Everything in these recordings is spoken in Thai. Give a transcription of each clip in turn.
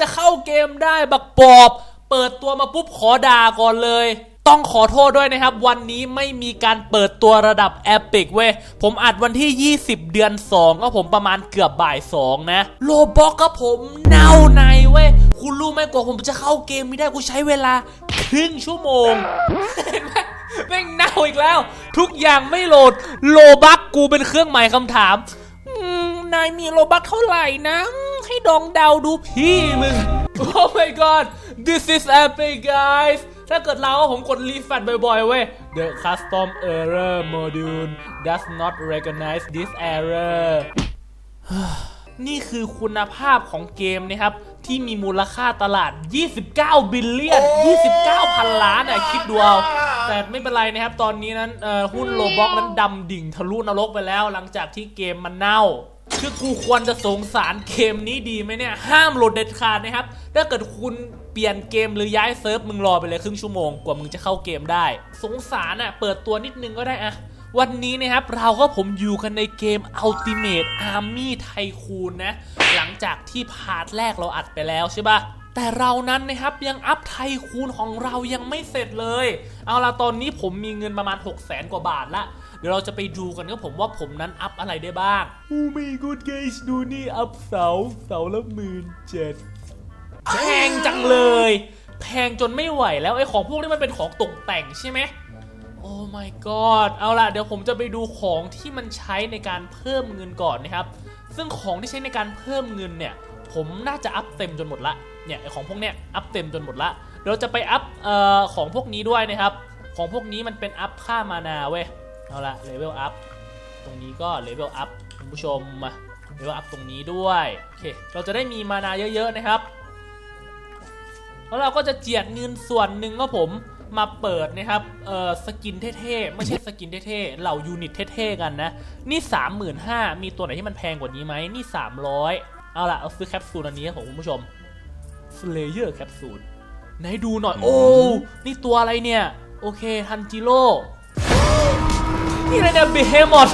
จะเข้าเกมได้บักปอบเปิดตัวมาปุ๊บขอด่าก่อนเลย ต้องขอโทษด้วยนะครับ วันนี้ไม่มีการเปิดตัวระดับแอปิกเว้ย ผมอัดวันที่ 20 เดือน 2 ก็ผมประมาณเกือบบ่าย 2 นะโลบอกก็ผมเน่าในเว้ย คุณรู้ไหมกว่าผมจะเข้าเกมไม่ได้กูใช้เวลาครึ่งชั่วโมงเห็นไหมแม่งเน่าอีกแล้ว ทุกอย่างไม่โหลดโลบักกูเป็นเครื่องหมายคำถาม นายมีโลบักเท่าไหร่นะอืมให้ดองเดาดูพี่มึง Oh my god this is epic guys ถ้าเกิดเราก็ผมกดรีแฟตบ่อยๆ เว้ย The custom error module does not recognize this error นี่คือคุณภาพของเกมนะครับ ที่มีมูลค่าตลาด 29 บิลเลียน 29 พันล้านอะ คิดดูเอา แต่ไม่เป็นไรนะครับ ตอนนี้นั้นเอ่อหุ้นโลบ็อกนั้นดำดิ่งทะลุนรกไปแล้ว หลังจากที่เกมมันเน่า คือกูควรจะสงสารเกมนี้ดีไหมเนี่ย ห้ามโหลดเด็ดขาดนะครับ ถ้าเกิดคุณเปลี่ยนเกมหรือย้ายเซิร์ฟมึงรอไปเลยครึ่งชั่วโมงกว่ามึงจะเข้าเกมได้ สงสารอะ เปิดตัวนิดนึงก็ได้อะวันนี้นะครับ เราก็ผมอยู่กันในเกม Ultimate Army Tycoon นะ หลังจากที่พาร์ทแรกเราอัดไปแล้วใช่ปะแต่เรานั้นนะครับยังอัพไทคูนของเรายังไม่เสร็จเลย เอาละตอนนี้ผมมีเงินประมาณ 6 0แสนกว่าบาทละ ดี๋ยวเราจะไปดูกันครับผมว่าผมนั้นอัพอะไรได้บ้างโอ้ my god guys ดูนี่อัพเสาเสาละหมื่นเจ็ดแพงจังเลย แพงจนไม่ไหวแล้วไอ้ของพวกนี้มันเป็นของตกแต่งใช่ไหมโอ้ my god เอาล่ะเดี๋ยวผมจะไปดูของที่มันใช้ในการเพิ่มเงินก่อนนะครับ ซึ่งของที่ใช้ในการเพิ่มเงินเนี่ย ผมน่าจะอัพเต็มจนหมดละเนี่ยไอของพวกเนี้ยอัพเต็มจนหมดละเดี๋ยวเราจะไปอัพเอ่อของพวกนี้ด้วยนะครับ ของพวกนี้มันเป็นอัพค่ามานาเว้ย เอาละเลเวลอัพตรงนี้ก็เลเวลอัพคุณผู้ชมมาเลเวลอัพตรงนี้ด้วยโอเคเราจะได้มีมานาเยอะๆนะครับ แล้วเราก็จะเจียดเงินส่วนหนึ่งก็ผมมาเปิดนะครับเอ่อสกินเท่ๆ ไม่ใช่สกินเท่ๆ เหล่ายูนิตเท่ๆ กันนะ นี่ 35,000มีตัวไหนที่มันแพงกว่านี้ไหมนี่ 300 เอาล่ะเอาซื้อแคปซูลอันนี้ของคุณผู้ชม Slayer แคปซูลไหนดูหน่อย โอ้ นี่ตัวอะไรเนี่ย โอเค ทันจิโร่ นี่อะไรเนี่ยเบเฮมอท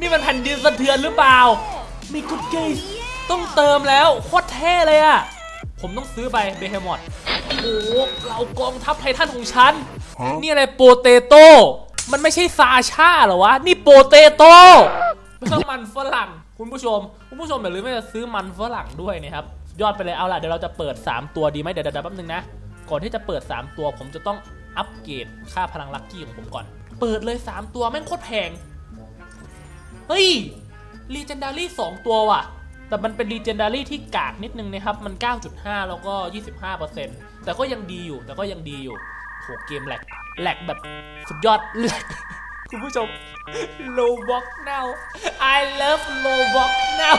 นี่มันแผ่นดินสะเทือนหรือเปล่า มีกุดเกสต้องเติมแล้วโคตรเท่เลยอะผมต้องซื้อไปเบเฮมอทโอ้โหเรากองทัพไททันของฉัน นี่อะไรโปเตโต้มันไม่ใช่ซาชาเหรอวะ นี่โปเตโต้ไม่ต้องมันฝรั่ง คุณผู้ชม คุณผู้ชมอย่าลืมไม่จะซื้อมันฝรั่งด้วยนะครับสุดยอดไปเลยเอาล่ะ เดี๋ยวเราจะเปิด 3 ตัวดีไหมเดี๋ยวเดี๋ยวเดี๋ยวแป๊บนึงนะ ก่อนที่จะเปิด 3 ตัวผมจะต้อง อัปเกรดค่าพลังลัคกี้ของผมก่อน เปิดเลย 3 ตัวแม่งโคตรแพง เฮ้ยรีเจนดารี่2ตัวว่ะ แต่มันเป็นรีเจนดารี่ที่กากนิดนึงนะครับ มัน 9.5 แล้วก็ 25%แต่ก็ยังดีอยู่ แต่ก็ยังดีอยู่โหเกมแหลกแหลกแบบสุดยอดแหลกคุณผู้ชม Roblox now I love Roblox now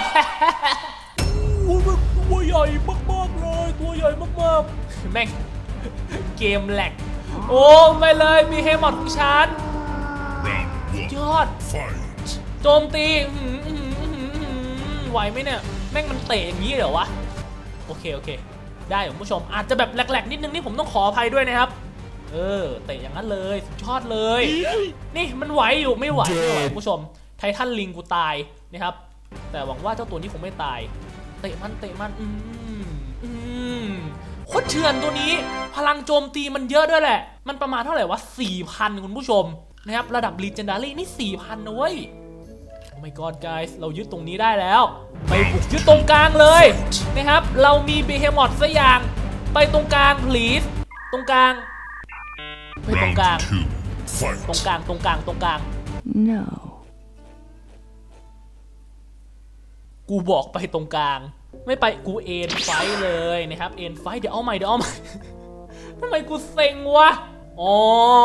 โอ้ยมันตัวใหญ่มากๆเลย ตัวใหญ่มากๆ แม่งเกมแหลก โอ้ไม่เลยมีเฮมอดของฉันยอด โจมตีไหวไหมเนี่ย แม่งมันเตะอย่างนี้เหรอวะ โอเค โอเค ได้คุณผู้ชม อาจจะแบบแหลกๆ นิดนึงนี่ผมต้องขออภัยด้วยนะครับ เออ เตะอย่างนั้นเลยสุดยอดเลย นี่มันไหวอยู่ไม่ไหวไม่ไหวคุณผู้ชม ไททันลิงกูตายนะครับ แต่หวังว่าเจ้าตัวนี้คงไม่ตาย เตะมันเตะมันอืมอืม โคตรเถื่อนตัวนี้ พลังโจมตีมันเยอะด้วยแหละ มันประมาณเท่าไหร่วะ4,000 คุณผู้ชมนะครับ ระดับ Legendary นี่ 4,000นะเว้ยโอ้ my god guys เรายึดตรงนี้ได้แล้ว ไปบุกยึดตรงกลางเลยนะครับ เรามีเบเฮมอ t สักอย่าง ไปตรงกลาง please ตรงกลาง ไปตรงกลาง Round two. ตรง Fight! กลาง ตรงกลาง ตรงกลาง No. กูบอกไปตรงกลาง ไม่ไปกูเอ็นไฟท์เลยนะครับเอ็นไฟท์เดี๋ยวเอาใหม่เดี๋ยวเอาใหม่ทำไมกูเซ็งวะอ๋อ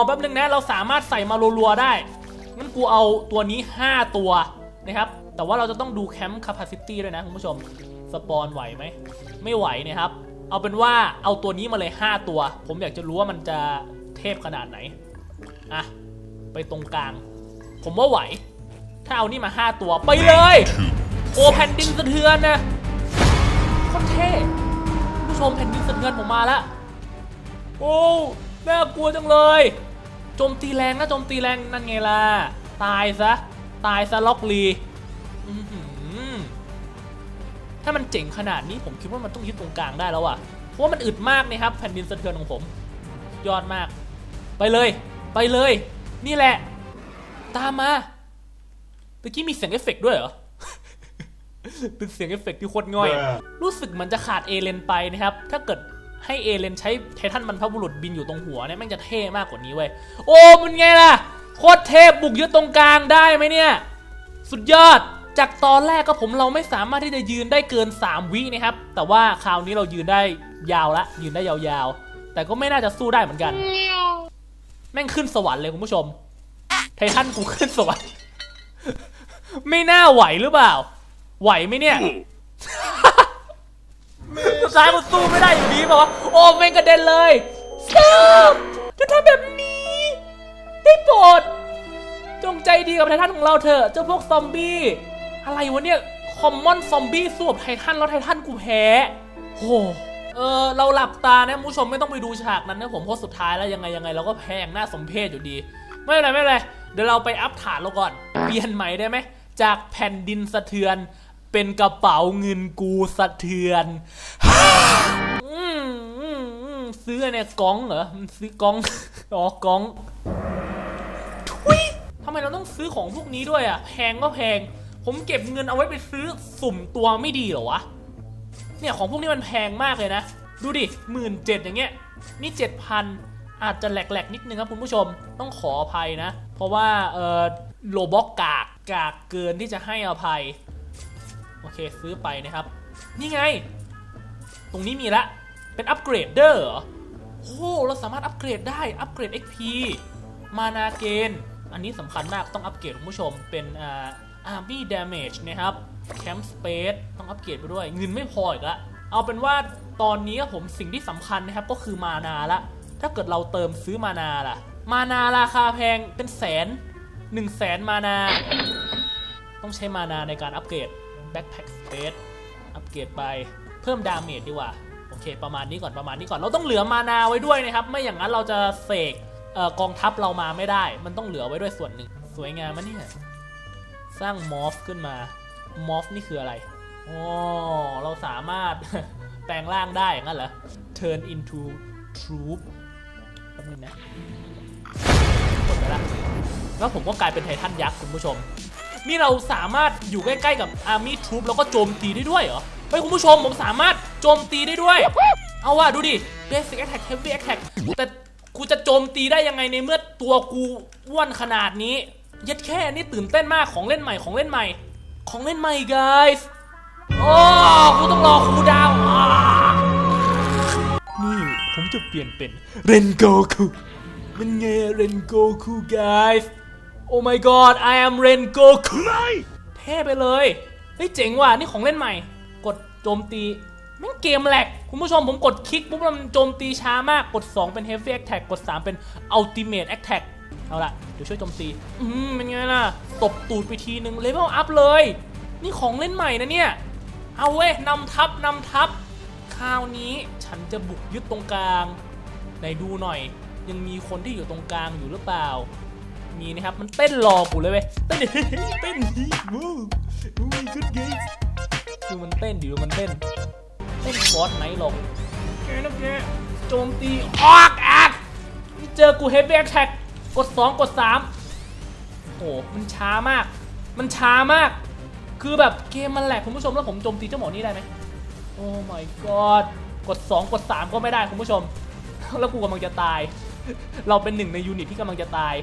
แป๊บนึงนะเราสามารถใส่มารัวๆได้งั้นกูเอาตัวนี้ 5 ตัวนะครับ แต่ว่าเราจะต้องดูแคมป์คาปาซิตี้ด้วยนะคุณผู้ชมสปอนไหวไหมไม่ไหวนะครับ เอาเป็นว่าเอาตัวนี้มาเลย 5 ตัว ผมอยากจะรู้ว่ามันจะเทพขนาดไหนอะไปตรงกลาง ผมว่าไหว ถ้าเอานี่มา 5 ตัวไปเลย Two. โอ้แผ่นดินสะเทือนนะโคตรเท่คุณ ผู้ชมแผ่นดินสะเทือนผมมาแล้ว โอ้น่ากลัวจังเลย โจมตีแรงนะโจมตีแรงนั่นไงล่ะ ตายซะ ตายซะล็อกลีถ้ามันเจ๋งขนาดนี้ผมคิดว่ามันต้องยึดตรงกลางได้แล้วอะเพราะว่ามันอึดมากนะครับ แผ่นดินสะเทือนของผม ยอดมาก ไปเลย ไปเลย นี่แหละ ตามมาตะกี้มีเสียงเอฟเฟกต์ด้วยเหรอ เป็นเสียงเอฟเฟกต์ที่โคตรง่อย รู้สึกเหมันจะขาดเอเลนไปนะครับ ถ้าเกิดให้เอเลนใช้ไททันบรรพบุรุษบินอยู่ตรงหัวเนี่ยแม่งจะเท่มากกว่านี้เว้ย โอ้มันไงล่ะ โคตรเทพบุกยึดตรงกลางได้ไหมเนี่ย สุดยอด จากตอนแรกก็ผมเราไม่สามารถที่จะยืนได้เกิน 3 วินะครับ แต่ว่าคราวนี้เรายืนได้ยาวละ ยืนได้ยาวๆ แต่ก็ไม่น่าจะสู้ได้เหมือนกัน แม่งขึ้นสวรรค์เลยคุณผู้ชม ไททันกูขึ้นสวรรค์ ไม่น่าไหวหรือเปล่า ไหวไหมเนี่ยสุดท้ายกูสู้ไม่ได้อยู่ดีแบบว่าโอ้แม่งกระเด็นเลยสตอปจะทำแบบนี้ ได้โปรด จงใจดีกับไททันของเราเถอะเจ้าพวกซอมบี้ อะไรวะเนี่ย คอมมอนซอมบี้สู้กับไททันแล้วไททันกูแพ้โหเออเราหลับตานะคุณผู้ชมไม่ต้องไปดูฉากนั้นนะผมเพราะสุดท้ายแล้วยังไงยังไงเราก็แพ้อย่างน่าสมเพชอยู่ดี ไม่เป็นไรไม่เป็นไรเดี๋ยวเราไปอัพฐานเราก่อน เปลี่ยนใหม่ได้ไหมจากแผ่นดินสะเทือน เป็นกระเป๋าเงินกูสะเทือนอืมอืมอืมซื้อเนี่ยกองเหรอซื้อกองอ๋อกองทุยทำไมเราต้องซื้อของพวกนี้ด้วยอะแพงก็แพง ผมเก็บเงินเอาไว้ไปซื้อสุ่มตัวไม่ดีเหรอวะเนี่ยของพวกนี้มันแพงมากเลยนะ ดูดิหมื่นเจ็ดอย่างเงี้ย นี่เจ็ดพันอาจจะแหลกๆ นิดนึงครับคุณผู้ชมต้องขออภัยนะ เพราะว่าเออโลบอกกากกากเกินที่จะให้อภัย โอเคซื้อไปนะครับ นี่ไง ตรงนี้มีละ เป็นอัปเกรดเดอร์เหรอโอ้เราสามารถอัปเกรดได้อัปเกรด XP มานาเกนอันนี้สำคัญมากต้องอัปเกรดคุณผู้ชมเป็นอ่า Army Damage นะครับ Camp Space ต้องอัปเกรดไปด้วย เงินไม่พออีกละเอาเป็นว่าตอนนี้ผมสิ่งที่สำคัญนะครับก็คือมานาละ ถ้าเกิดเราเติมซื้อมานาล่ะ มานาราคาแพงเป็นแสนหนึ่งแสนมานา ต้องใช้มานาในการอัปเกรด Backpack Space อัปเกรดไปเพิ่มดาเมจดีกว่า โอเค ประมาณนี้ก่อนประมาณนี้ก่อน เราต้องเหลือมานาไว้ด้วยนะครับ ไม่อย่างนั้นเราจะเสกเอ่อกองทัพเรามาไม่ได้ มันต้องเหลือไว้ด้วยส่วนหนึ่ง สวยงามมะเนี่ย สร้างมอฟขึ้นมามอฟนี่คืออะไรอ๋อเราสามารถแปลงร่างได้อย่างนั้นเหรอ turn into troop แป๊บนึงนะกดไปละแล้วผมก็กลายเป็นไททันยักษ์คุณผู้ชม นี่เราสามารถอยู่ใกล้ๆกับ Army Troop แล้วก็โจมตีได้ด้วยเหรอเฮ้ยคุณผู้ชมผมสามารถโจมตีได้ด้วย เอาว่ะดูดิ Basic Attack Heavy Attack แต่กูจะโจมตีได้ยังไงในเมื่อตัวกูอ้วนขนาดนี้ ยัดแค่นี่ตื่นเต้นมากของเล่นใหม่ของเล่นใหม่ ของเล่นใหม่ guys โอ้กูต้องรอครูดาวนี่ผมจะเปลี่ยนเป็นเรนโกคุมันไงเรนโกคุ guys Oh my god I am Ren Goku เท่ไปเลย เฮ้ยเจ๋งว่ะ นี่ของเล่นใหม่ กดโจมตีแม่งเกมแหลก คุณผู้ชมผมกดคลิกปุ๊บแล้วมันโจมตีช้ามาก กด 2 เป็น Heavy Attack กด 3 เป็น Ultimate Attack เอาละเดี๋ยวช่วยโจมตี อืมเป็นไงล่ะ ตบตูดไปทีนึงเลเวลอัพเลย นี่ของเล่นใหม่นะเนี่ย เอาเว้ยนำทัพนำทัพคราวนี้ฉันจะบุกยึดตรงกลาง ไหนดูหน่อย ยังมีคนที่อยู่ตรงกลางอยู่หรือเปล่า มีนะครับ มันเต้นรอกูเลยเว้ย เต้นเต้นดีมูมูกุดเกสคือมันเต้นดิดูมันเต้น เต้นฟอสไนท์ลงแกนะแกโจมตีออกแอักนี่เจอกูเฮฟวี่แท็กกด 2 กด 3 โอ้โห มันช้ามาก มันช้ามาก คือแบบเกมมันแหลกคุณผู้ชมแล้วผมโจมตีเจ้าหมอนี่ได้ไหมโอ้ my god กด 2 กด 3 ก็ไม่ได้คุณผู้ชม แล้วกูกำลังจะตาย เราเป็นหนึ่งในยูนิตที่กำลังจะตาย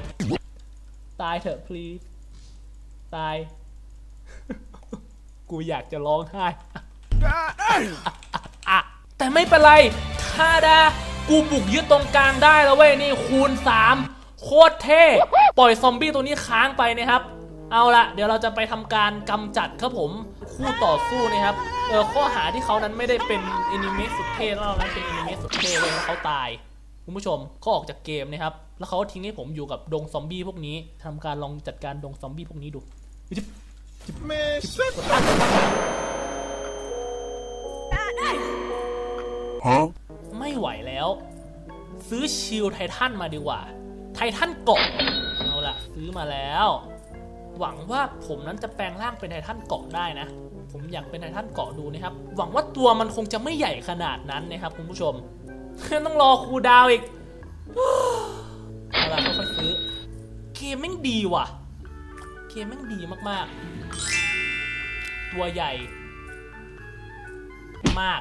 ตายเถอะ please ตาย กูอยากจะร้องไห้อะแต่ไม่เป็นไรทาดา กูบุกยึดตรงกลางได้แล้วเว้ย นี่คูณ 3 โคตรเท่ ปล่อยซอมบี้ตัวนี้ค้างไปนะครับ เอาละเดี๋ยวเราจะไปทำการกำจัดครับผม คู่ต่อสู้นะครับ เออข้อหาที่เขานั้นไม่ได้เป็นแอนิเมะสุดเท่แล้วเรานั้นเป็นแอนิเมะสุดเท่เลยแล้วเขาตาย คุณผู้ชมเขาออกจากเกมนะครับ แล้วเขาก็ทิ้งให้ผมอยู่กับดงซอมบี้พวกนี้ทำการลองจัดการดงซอมบี้พวกนี้ดูจิ๊บ Man, shut กดตั้งกดตั้ง Huh? ไม่ไหวแล้ว ซื้อชิลไททันมาดีกว่า ไททันเกาะเอาละซื้อมาแล้ว หวังว่าผมนั้นจะแปลงร่างเป็นไททันเกาะได้นะ ผมอยากเป็นไททันเกาะดูนะครับ หวังว่าตัวมันคงจะไม่ใหญ่ขนาดนั้นนะครับคุณผู้ชม ต้องรอครูดาวอีกเอาล่ะค่อยๆซื้อ เกมแม่งดีว่ะ เกมแม่งดีมากๆ ตัวใหญ่ มาก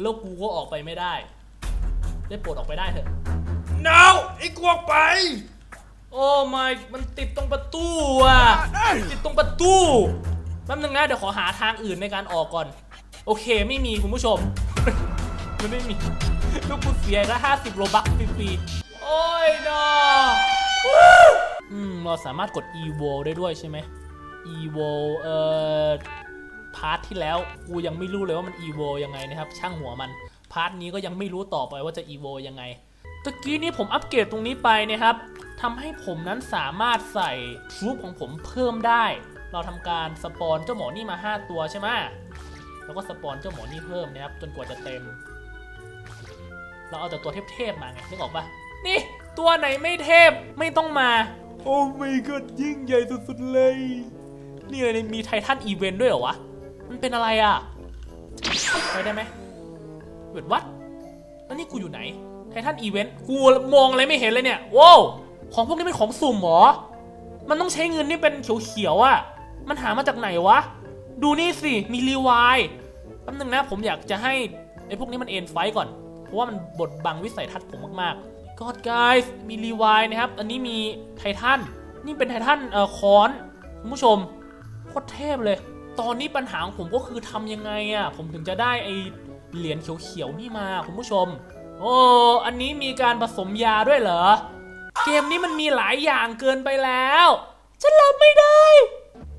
แล้วกูก็ออกไปไม่ได้ ได้โปรดออกไปได้เถอะ no ไอ้กวกไป โอ้ไม่มันติดตรงประตูอะ ติดตรงประตูแป๊บนึงนะเดี๋ยวขอหาทางอื่นในการออกก่อน โอเคไม่มีคุณผู้ชม มันไม่มี ลูกกูเสียก็ห้าสิบโลบักฟรีๆโอ้ยนออืมเราสามารถกด evo ได้ด้วยใช่ไหม evo เอ่อพาร์ทที่แล้วกูยังไม่รู้เลยว่ามัน evo ยังไงนะครับ ช่างหัวมัน พาร์ทนี้ก็ยังไม่รู้ต่อไปว่าจะ evo ยังไงตะกี้นี้ผมอัปเกรดตรงนี้ไปนะครับทำให้ผมนั้นสามารถใส่ทรูปของผมเพิ่มได้ เราทำการสปอนเจ้าหมอนี่มา 5 ตัวใช่ไหมแล้วก็สปอนเจ้าหมอนี่เพิ่มนะครับจนกว่าจะเต็ม เราเอาแต่ตัวเทพๆมาไงนึกออกปะนี่ ตัวไหนไม่เทพไม่ต้องมา โอ้ไม่ก็ยิ่งใหญ่สุดๆเลย นี่เลยมีไททันอีเวนต์ด้วยเหรอวะ มันเป็นอะไรอะไปได้ไหมเวทวัดแล้วนี่กูอยู่ไหนไททันอีเวนต์กูมองอะไรไม่เห็นเลยเนี่ยว้าวของพวกนี้เป็นของสุ่มเหรอ มันต้องใช้เงินนี่เป็นเขียวๆอะ่ะ มันหามาจากไหนวะ ดูนี่สิ มีรีวายแป๊บนึงนะ ผมอยากจะให้ไอ้พวกนี้มันเอ็นไฟต์ก่อน เพราะว่ามันบดบังวิสัยทัศน์ผมมากๆ God guys มีรีวายนะครับ อันนี้มีไททันนี่เป็นไททันเอ่อคอนคุณผู้ชมโคตรเทพเลย ตอนนี้ปัญหาของผมก็คือทำยังไงอะ่ะผมถึงจะได้ไอเหรียญเขียวๆนี่มาคุณผู้ชม โอ้ อันนี้มีการผสมยาด้วยเหรอ เกมนี้มันมีหลายอย่างเกินไปแล้ว ฉันรับไม่ได้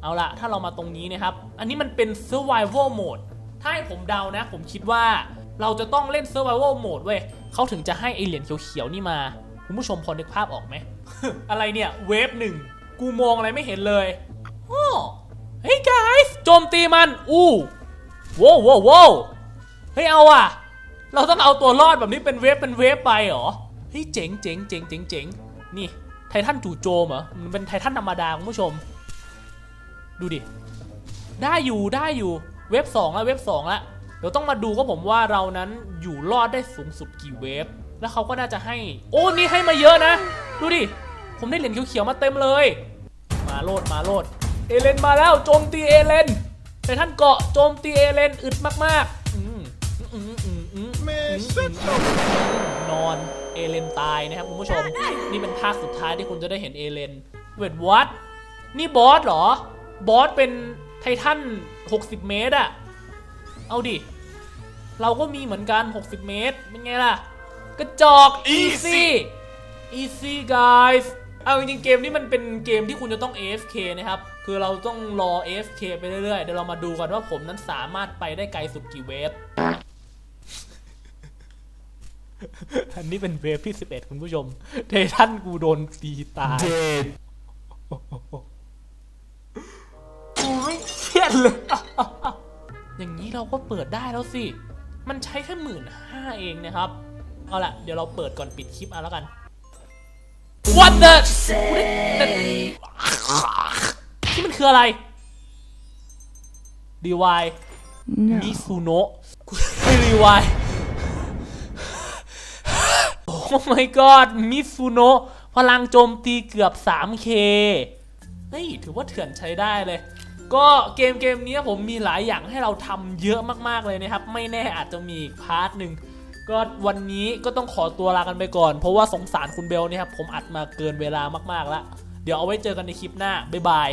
เอาละถ้าเรามาตรงนี้นะครับ อันนี้มันเป็น survival mode ถ้าให้ผมเดานะ ผมคิดว่า เราจะต้องเล่น survival mode เว้ยเขาถึงจะให้ไอเหรียญเขียวๆนี่มา คุณผู้ชมพอนึกภาพออกไหม อะไรเนี่ย เวฟหนึ่ง กูมองอะไรไม่เห็นเลยโอ้เฮ้ย guys โจมตีมัน อู้ว้าวว้าวว้าวเฮ้ย เอาอะ เราต้องเอาตัวรอดแบบนี้เป็นเวฟเป็นเวฟไปเหรอ เฮ้ย เจ๋งเจ๋งเจ๋งเจ๋งเจ๋งนี่ ไททันจู่โจมเหรอ มันเป็นไททันธรรมดาคุณผู้ชม ดูดิ ได้อยู่ได้อยู่ เวฟสองแล้วเวฟสองแล้ว ดี๋ยวต้องมาดูก็ผมว่าเรานั้นอยู่รอดได้สูงสุดกี่เวฟ แล้วเขาก็น่าจะให้ โอ้ นี่ให้มาเยอะนะ ดูดิ ผมได้เหรียญเขียวๆมาเต็มเลย มาโลด มาโลด เอเลนมาแล้ว โจมตีเอเลนไททันเกาะโจมตีเอเลนอึดมากๆ อืมอืมอืมอืม Man, อืมอืมนอนเอเลนตายนะครับคุณผู้ชม นี่เป็นภาคสุดท้ายที่คุณจะได้เห็นเอเลน เวทวัดนี่บอสเหรอ บอสเป็นไททัน 60 เมตรอะเอาดิ เราก็มีเหมือนกัน 60 เมตร เป็นไงล่ะ กระจอก easy easy guys เอาจริงๆเกมนี้มันเป็นเกมที่คุณจะต้อง AFK นะครับ คือเราต้องรอ AFK ไปเรื่อยๆ เดี๋ยวเรามาดูกันว่าผมนั้นสามารถไปได้ไกลสุดกี่เวฟอันนี้เป็นเวฟที่ 11 คุณผู้ชม เททันกูโดนตีตาย dead กูไม่เครียดเลย อย่างนี้เราก็เปิดได้แล้วสิ มันใช้แค่หมื่นห้าเองนะครับ เอาล่ะเดี๋ยวเราเปิดก่อนปิดคลิปเอาแล้วกัน What the ที่มันคืออะไรดีวายมิซูโนะรีวายโอ้ my god มิซูโนะพลังโจมตีเกือบ 3k เฮ้ย ถือว่าเถื่อนใช้ได้เลย ก็เกมเกมนี้ผมมีหลายอย่างให้เราทำเยอะมากๆเลยนะครับ ไม่แน่อาจจะมีอีกพาร์ทหนึ่งก็วันนี้ก็ต้องขอตัวลากันไปก่อน เพราะว่าสงสารคุณเบลเนี่ยครับผมอัดมาเกินเวลามากๆแล้ว เดี๋ยวเอาไว้เจอกันในคลิปหน้าบ๊ายบาย